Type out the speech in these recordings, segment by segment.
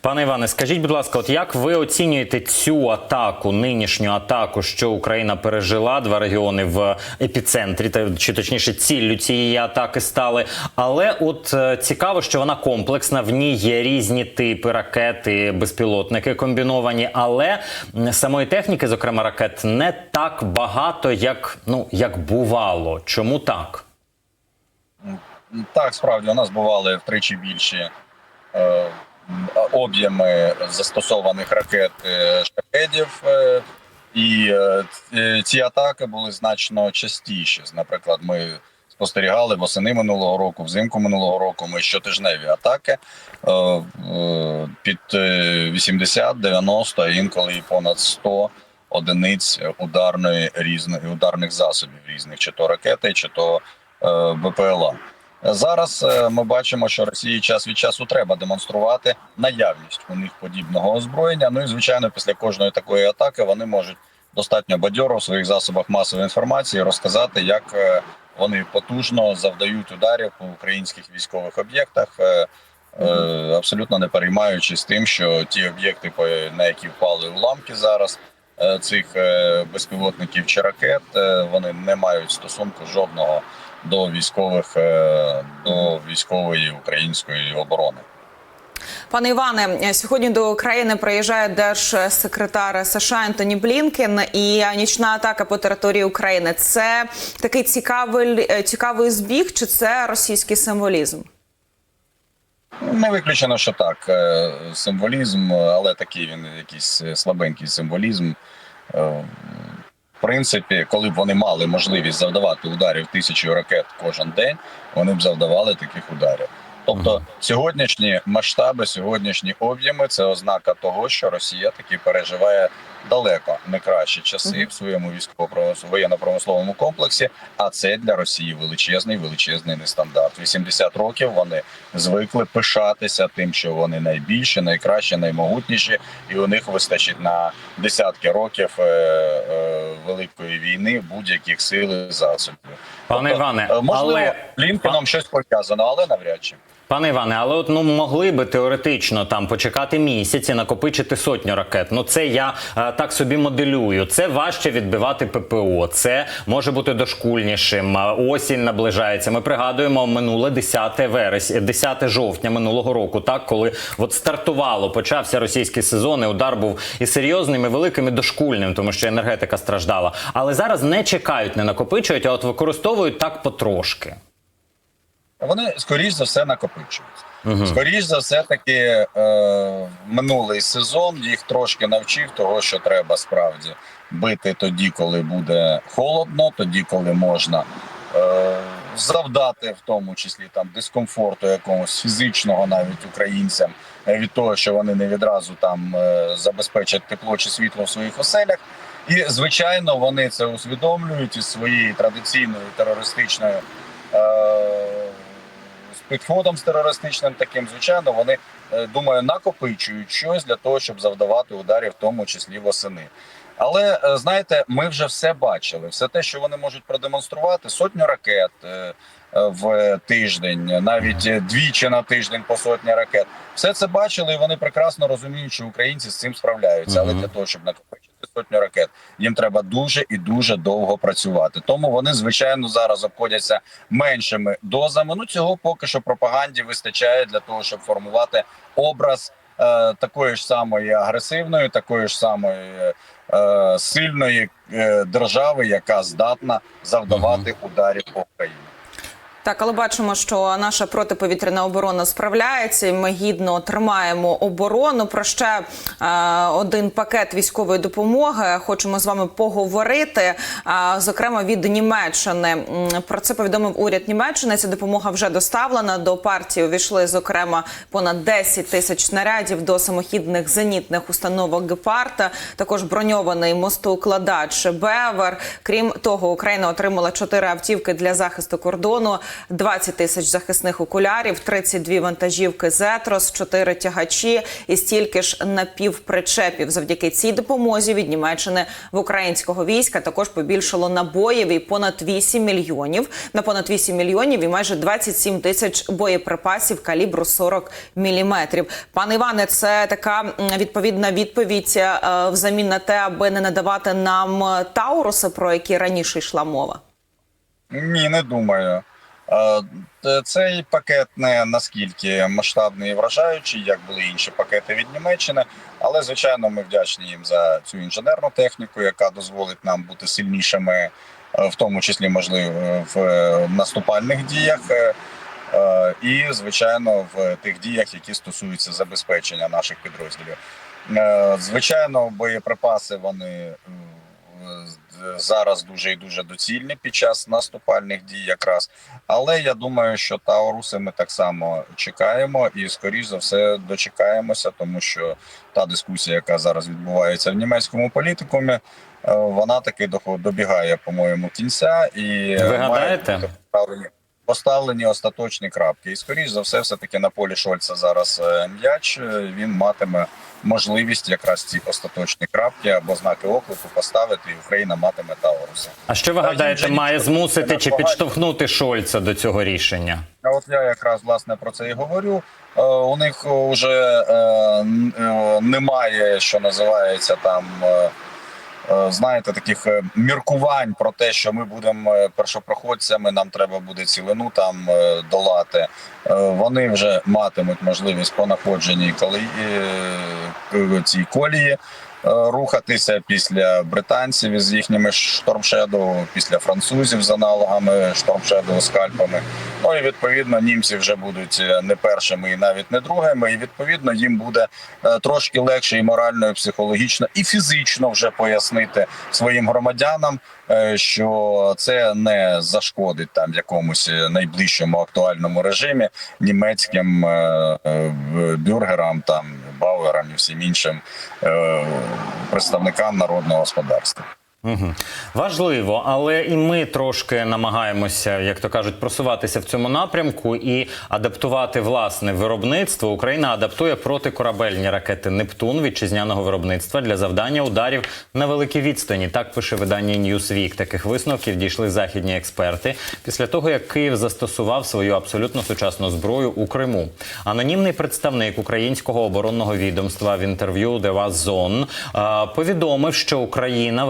Пане Іване, скажіть, будь ласка, от як ви оцінюєте цю атаку, нинішню атаку, що Україна пережила два регіони в епіцентрі, та чи точніше ціллю цієї атаки стали? Але от е, цікаво, що вона комплексна. В ній є різні типи ракети, безпілотники комбіновані, але самої техніки, зокрема ракет, не так багато, як ну як бувало. Чому так? Так, справді у нас бували втричі більші е, об'єми застосованих ракет е, шахедів, е, і е, ці- атаки були значно частіші. Наприклад, ми спостерігали восени минулого року, взимку минулого року. Ми щотижневі атаки під е, 80, 90, а інколи і понад 100 одиниць ударної різних ударних засобів різних, чи то ракети, чи то БПЛА. Зараз е, ми бачимо, що Росії час від часу треба демонструвати наявність у них подібного озброєння. Ну і звичайно, після кожної такої атаки вони можуть достатньо бадьоро в своїх засобах масової інформації розказати, як е, вони потужно завдають ударів по українських військових об'єктах. е, Абсолютно не переймаючись тим, що ті об'єкти, на які впали уламки зараз цих безпілотників чи ракет, вони не мають стосунку жодного до військових е, до військової української оборони. Пане Іване, сьогодні до України приїжджає держсекретар США Ентоні Блінкен і нічна атака по території України. Це такий цікавий е, цікавий збіг, чи це російський символізм? Не виключено, що так. е, Символізм, але такий він якийсь слабенький символізм. В принципі, коли б вони мали можливість завдавати ударів тисячу ракет кожен день, вони б завдавали таких ударів. Тобто, сьогоднішні масштаби, сьогоднішні об'єми це ознака того, що Росія таки переживає далеко не кращі часи в своєму військово воєнно-промисловому комплексі. А це для Росії величезний, величезний нестандарт. 80 років вони звикли пишатися тим, що вони найбільші, найкращі, наймогутніші, і у них вистачить на десятки років е, е, великої війни будь-яких сил і засобів. Пане Іване, е, можливо, але Блінкеном щось пов'язано, але навряд чи. Пане Іване, але от ну могли би теоретично там почекати місяці, накопичити сотню ракет. Ну це я е, так собі моделюю. Це важче відбивати ППО. Це може бути дошкульнішим. Осінь наближається. Ми пригадуємо минуле 10 вересня, 10 жовтня минулого року. Так, коли от стартувало, почався російський сезон, і удар був і серйозним, і великим, і дошкульним, тому що енергетика страждала. Але зараз не чекають, не накопичують, а от використовують так потрошки. Вони скоріш за все накопичуються. Скоріш за все, таки е, минулий сезон їх трошки навчив того, що треба справді бити тоді, коли буде холодно, тоді, коли можна е, завдати, в тому числі там дискомфорту якогось фізичного навіть українцям е, від того, що вони не відразу там е, забезпечать тепло чи світло в своїх оселях. І звичайно, вони це усвідомлюють із своєю традиційною терористичною. Е, підходом з терористичним таким, звичайно, вони е, думаю, накопичують щось для того, щоб завдавати ударів, в тому числі восени. Але е, знаєте, ми вже все бачили. Все те, що вони можуть продемонструвати, сотню ракет е, в тиждень, навіть двічі на тиждень по сотні ракет. Все це бачили, і вони прекрасно розуміють, що українці з цим справляються. Але для того, щоб накопичити сотню ракет, їм треба дуже і дуже довго працювати. Тому вони звичайно зараз обходяться меншими дозами. Ну цього поки що пропаганді вистачає для того, щоб формувати образ е, такої ж самої агресивної, такої ж самої е, сильної е, держави, яка здатна завдавати ударів по Україні. Так, але бачимо, що наша протиповітряна оборона справляється. і Ми гідно тримаємо оборону. Про ще е, один пакет військової допомоги хочемо з вами поговорити. Е, зокрема, від Німеччини про це повідомив уряд Німеччини. Ця допомога вже доставлена до партії. Увійшли зокрема понад 10 тисяч снарядів до самохідних зенітних установок Гепарда. Також броньований мостоукладач Бевер. Крім того, Україна отримала чотири автівки для захисту кордону. 20 тисяч захисних окулярів, 32 вантажівки Зетрос, 4 тягачі і стільки ж напівпричепів. Завдяки цій допомозі від Німеччини в українського війська також побільшало набоїв і понад 8 мільйонів на понад 8 мільйонів і майже 27 тисяч боєприпасів калібру 40 міліметрів. Пане Іване, це така відповідна відповідь е, взамін на те, аби не надавати нам Тауруси, про які раніше йшла мова. Ні, не думаю. Цей пакет не наскільки масштабний і вражаючий, як були інші пакети від Німеччини. Але звичайно, ми вдячні їм за цю інженерну техніку, яка дозволить нам бути сильнішими, е, в тому числі можливо в е, наступальних діях. е, І, звичайно, в тих діях, які стосуються забезпечення наших підрозділів. Звичайно, боєприпаси вони зараз дуже і дуже доцільні під час наступальних дій, якраз. Але я думаю, що Тауруси ми так само чекаємо і, скоріш за все, дочекаємося, тому що та дискусія, яка зараз відбувається в німецькому політикумі, е, вона таки добігає, по-моєму, кінця і Ви гадаєте? бути поставлені, остаточні крапки. І скоріш за все, все таки на полі Шольца зараз е, м'яч. е, Він матиме можливість якраз ці остаточні крапки або знаки оклику поставити, і Україна матиме Тауруси. А що ви Та, гадаєте, має змусити чи підштовхнути Шольца до цього рішення? А от я якраз власне про це і говорю. Е, У них вже немає, що називається там. Е, Знаєте, таких е, міркувань про те, що ми будемо е, першопроходцями, нам треба буде цілину там долати. Вони вже матимуть можливість по находженні коли цій колії рухатися після британців із їхніми штормшедоу, після французів з аналогами штормшедоу скальпами. Ну і відповідно німці вже будуть е, не першими і навіть не другими. І відповідно їм буде е, трошки легше і морально, і психологічно, і фізично вже пояснити своїм громадянам, е, що це не зашкодить там якомусь е, найближчому актуальному режимі німецьким е, е, бюргерам, там бауерам і всім іншим е, представникам народного господарства. Угу. Важливо, але і ми трошки намагаємося, як то кажуть, просуватися в цьому напрямку і адаптувати власне виробництво. Україна адаптує протикорабельні ракети Нептун вітчизняного виробництва для завдання ударів на великій відстані. Так пише видання Newsweek. Таких висновків дійшли західні експерти після того, як Київ застосував свою абсолютно сучасну зброю у Криму. Анонімний представник українського оборонного відомства в інтерв'ю е, повідомив, що Україна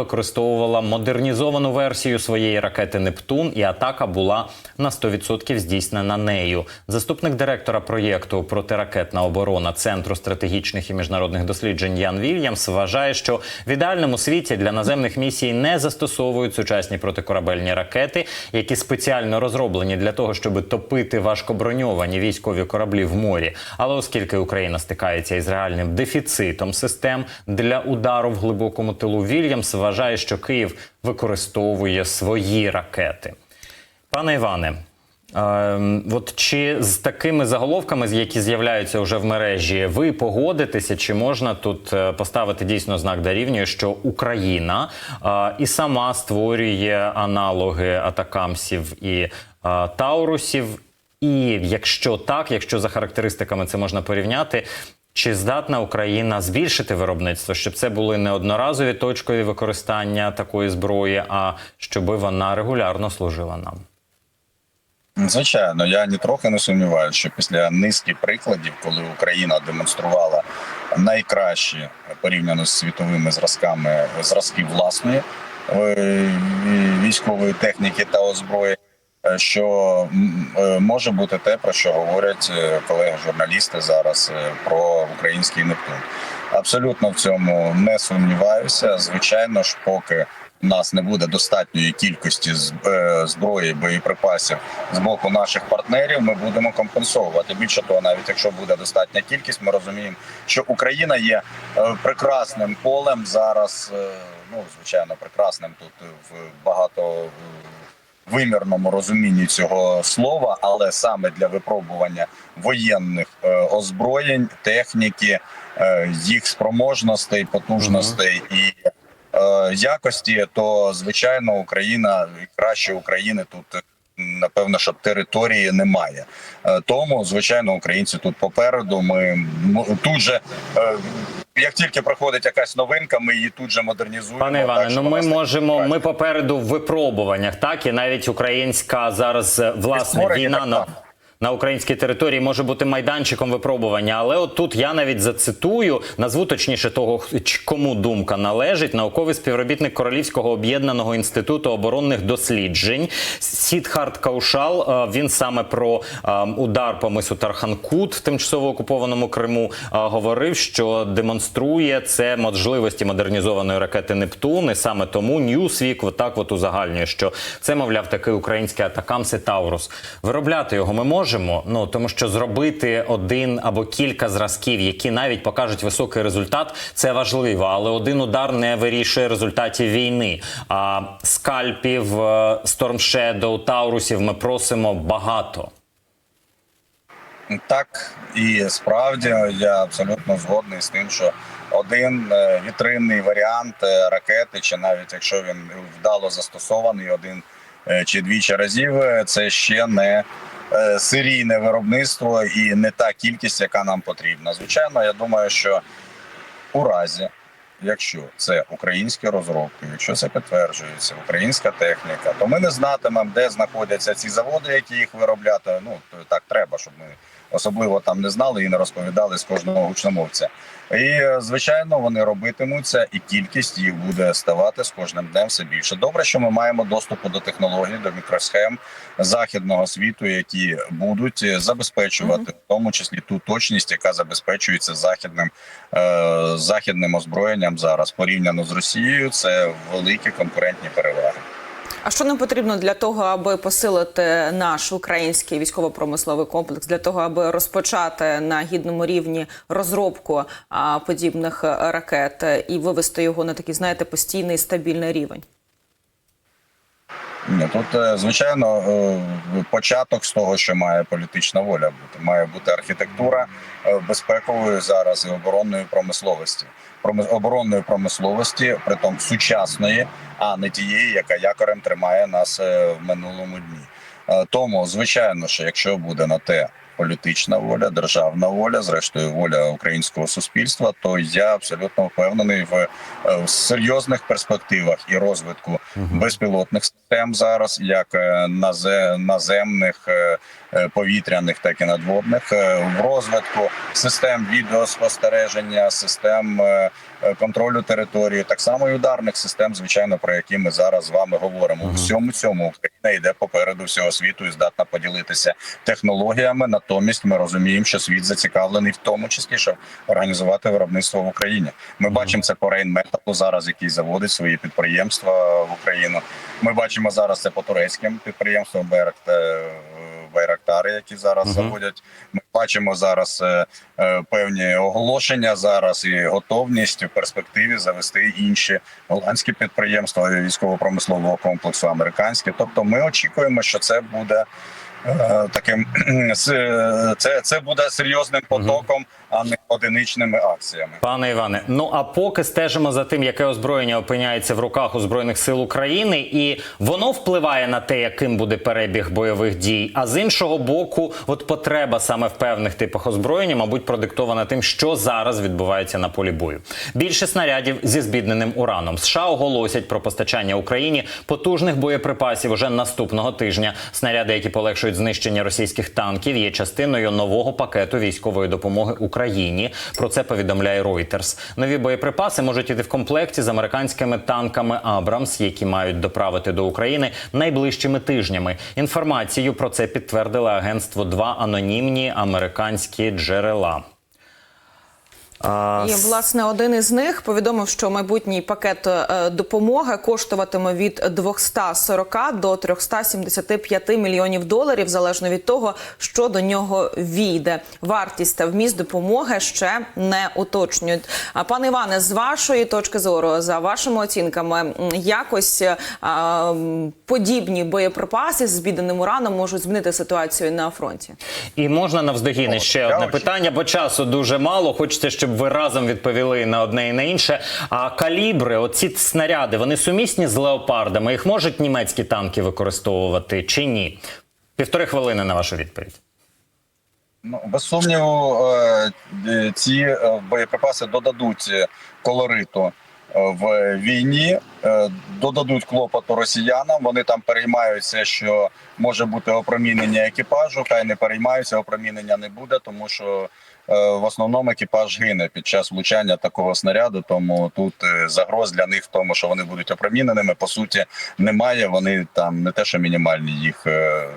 використовувала модернізовану версію своєї ракети Нептун, і атака була на 100% здійснена нею. Заступник директора проєкту протиракетна оборона Центру стратегічних і міжнародних досліджень Ян Вільямс вважає, що в ідеальному світі для наземних місій не застосовують сучасні протикорабельні ракети, які спеціально розроблені для того, щоб топити важкоброньовані військові кораблі в морі. Але оскільки Україна стикається із реальним дефіцитом систем для удару в глибокому тилу, Вільямс вважає, що Київ використовує свої ракети. Пане Іване. Е, от чи з такими заголовками, які з'являються вже в мережі, ви погодитеся, чи можна тут е, поставити дійсно знак дорівнює, що Україна е, і сама створює аналоги атакамсів і е, таурусів? І якщо так, якщо за характеристиками це можна порівняти, чи здатна Україна збільшити виробництво, щоб це були не одноразові точкові використання такої зброї, а щоб вона регулярно служила нам? Звичайно, я нітрохи не сумніваюся, що після низки прикладів, коли Україна демонструвала найкращі порівняно з світовими зразками зразки власної е, військової техніки та озброєння, що е, може бути те, про що говорять е, колеги-журналісти зараз е, про український Нептун. Абсолютно в цьому не сумніваюся. Звичайно ж, поки у нас не буде достатньої кількості е, зброї боєприпасів з боку наших партнерів, ми будемо компенсовувати. Більше того, навіть якщо буде достатня кількість, ми розуміємо, що Україна є е, прекрасним полем зараз. е, Ну звичайно, прекрасним тут е, в багато. Вимірному розумінні цього слова, але саме для випробування воєнних е, озброєнь, техніки, е, їх спроможностей, потужностей і е, якості, то звичайно Україна краще України тут напевно, що території немає. Тому, звичайно, українці тут попереду. Ми м- тут же. Як тільки проходить якась новинка, ми її тут же модернізуємо. Пане Іване, ну ми можемо. Ми попереду в випробуваннях, так і навіть українська зараз е, власне війна на. На українській території може бути майданчиком випробування, але от тут я навіть зацитую, назву точніше того, кому думка належить. Науковий співробітник Королівського об'єднаного інституту оборонних досліджень Сідхарт Каушал. е, Він саме про е, удар по мису Тарханкут в тимчасово окупованому Криму е, говорив, що демонструє це можливості модернізованої ракети Нептун. І саме тому Ньюсвік отак от узагальнює, що це, мовляв, такий український атакамс і Таурус. Виробляти його ми можемо, ну тому що зробити один або кілька зразків, які навіть покажуть високий результат, це важливо. Але один удар не вирішує результатів війни. А скальпів, е, Storm Shadow, Таурусів ми просимо багато. Так і справді я абсолютно згодний з тим, що один е, вітринний варіант е, ракети, чи навіть якщо він вдало застосований один чи двічі разів, це ще не серійне виробництво і не та кількість, яка нам потрібна. Звичайно, я думаю, що у разі, якщо це українські розробки, якщо це підтверджується українська техніка, то ми не знатимемо, де знаходяться ці заводи, які їх виробляти. Ну так треба, щоб ми особливо там не знали і не розповідали з кожного гучномовця. І е, звичайно, вони робитимуться, і кількість їх буде ставати з кожним днем все більше. Добре, що ми маємо доступу до технологій, до мікросхем західного світу, які будуть е, забезпечувати в тому числі ту точність, яка забезпечується західним е, західним озброєнням зараз порівняно з Росією. Це великі конкурентні переваги. А що нам потрібно для того, аби посилити наш український військово-промисловий комплекс, для того, аби розпочати на гідному рівні розробку подібних е, ракет і вивести його на такий, знаєте, постійний стабільний рівень? Тут е, звичайно е, початок з того, що має політична воля бути. Має бути архітектура е, безпекової зараз і оборонної промисловості. Проми- оборонної промисловості, притом сучасної, а не тієї, яка якорем тримає нас в минулому дні. Тому, звичайно, що якщо буде на те політична воля, державна воля, зрештою воля українського суспільства, то я абсолютно впевнений в, е, в серйозних перспективах і розвитку безпілотних систем зараз, як е, назе- наземних, е, повітряних, так і надводних, в розвитку систем відеоспостереження, систем контролю території, так само і ударних систем, звичайно, про які ми зараз з вами говоримо. У всьому цьому Україна йде попереду всього світу і здатна поділитися технологіями. Натомість ми розуміємо, що світ зацікавлений в тому числі, щоб організувати виробництво в Україні. Ми бачимо це по Рейнметалу зараз, який заводить свої підприємства в Україну. Ми бачимо зараз це по турецьким підприємствам Берект. Байрактари, які зараз заводять, ми бачимо зараз е, е, певні оголошення зараз і готовність в перспективі завести інші голландські підприємства військово-промислового комплексу, американські. Тобто, ми очікуємо, що це буде е, таким с- це, це буде серйозним потоком, а не одиничними акціями. Пане Іване, ну а поки стежимо за тим, яке озброєння опиняється в руках у збройних сил України, і воно впливає на те, яким буде перебіг бойових дій. А з іншого боку, от потреба саме в певних типах озброєння, мабуть, продиктована тим, що зараз відбувається на полі бою. Більше снарядів зі збідненим ураном. США оголосять про постачання Україні потужних боєприпасів уже наступного тижня. Снаряди, які полегшують знищення російських танків, є частиною нового пакету військової допомоги Україні. Про це повідомляє Reuters. Нові боєприпаси можуть іти в комплекті з американськими танками Абрамс, які мають доправити до України найближчими тижнями. Інформацію про це підтвердили агентство два анонімні американські джерела. А, І власне один із них повідомив, що майбутній пакет е, допомоги коштуватиме від 240 до 375 мільйонів доларів, залежно від того, що до нього війде. Вартість та вміст допомоги ще не уточнюють. А пане Іване, з вашої точки зору, за вашими оцінками, якось е, м, подібні боєприпаси з збіденим ураном можуть змінити ситуацію на фронті. І можна навздогін ще одне питання, бо часу дуже мало. Хочеться, щоб ви разом відповіли на одне і на інше. А калібри, оці снаряди, вони сумісні з леопардами. Їх можуть німецькі танки використовувати чи ні? Півтори хвилини на вашу відповідь. Ну, без сумніву, е, е, ці е, боєприпаси додадуть колориту в війні, додадуть клопоту росіянам. Вони там переймаються, що може бути опромінення екіпажу. Хай не переймаються, опромінення не буде, тому що в основному екіпаж гине під час влучання такого снаряду. Тому тут е, загроз для них в тому, що вони будуть опроміненими, по суті, немає. Вони там не те, що мінімальні, їх е,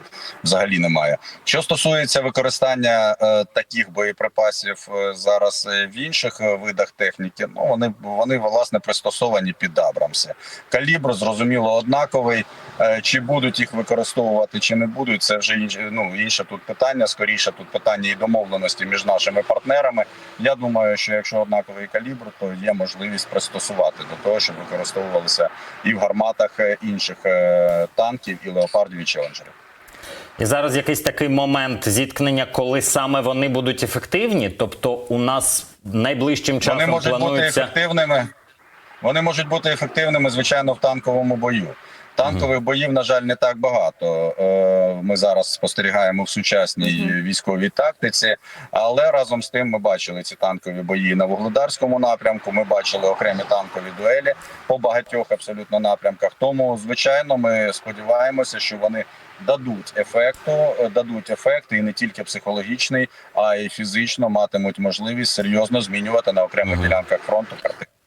взагалі немає. Що стосується використання е, таких боєприпасів е, зараз е, в інших е, видах техніки, ну вони вони власне пристосовані під Абрамси. Калібр зрозуміло однаковий. Е, чи будуть їх використовувати, чи не будуть, це вже інше. Ну інше тут питання. Скоріше тут питання і домовленості між нашими партнерами. Я думаю, що якщо однаковий калібр, то є можливість пристосувати до того, щоб використовувалися і в гарматах е, інших е, танків, і леопардів, і челенджерів. І зараз якийсь такий момент зіткнення, коли саме вони будуть ефективні. Тобто, у нас найближчим часом Вони можуть бути ефективними. Вони можуть бути ефективними, звичайно, в танковому бою. Танкових боїв, на жаль, не так багато. Е, Ми зараз спостерігаємо в сучасній військовій тактиці, але разом з тим ми бачили ці танкові бої на вугледарському напрямку. Ми бачили окремі танкові дуелі по багатьох абсолютно напрямках. Тому, звичайно, ми сподіваємося, що вони дадуть ефекту, е, дадуть ефект і не тільки психологічний, а й фізично матимуть можливість серйозно змінювати на окремих ділянках фронту картину.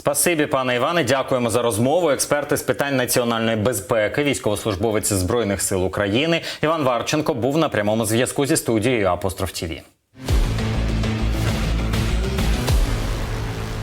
Спасибі, пане Іване. Дякуємо за розмову. Експерти з питань національної безпеки, військовослужбовець збройних сил України Іван Варченко був на прямому зв'язку зі студією Апостроф ТІВІ.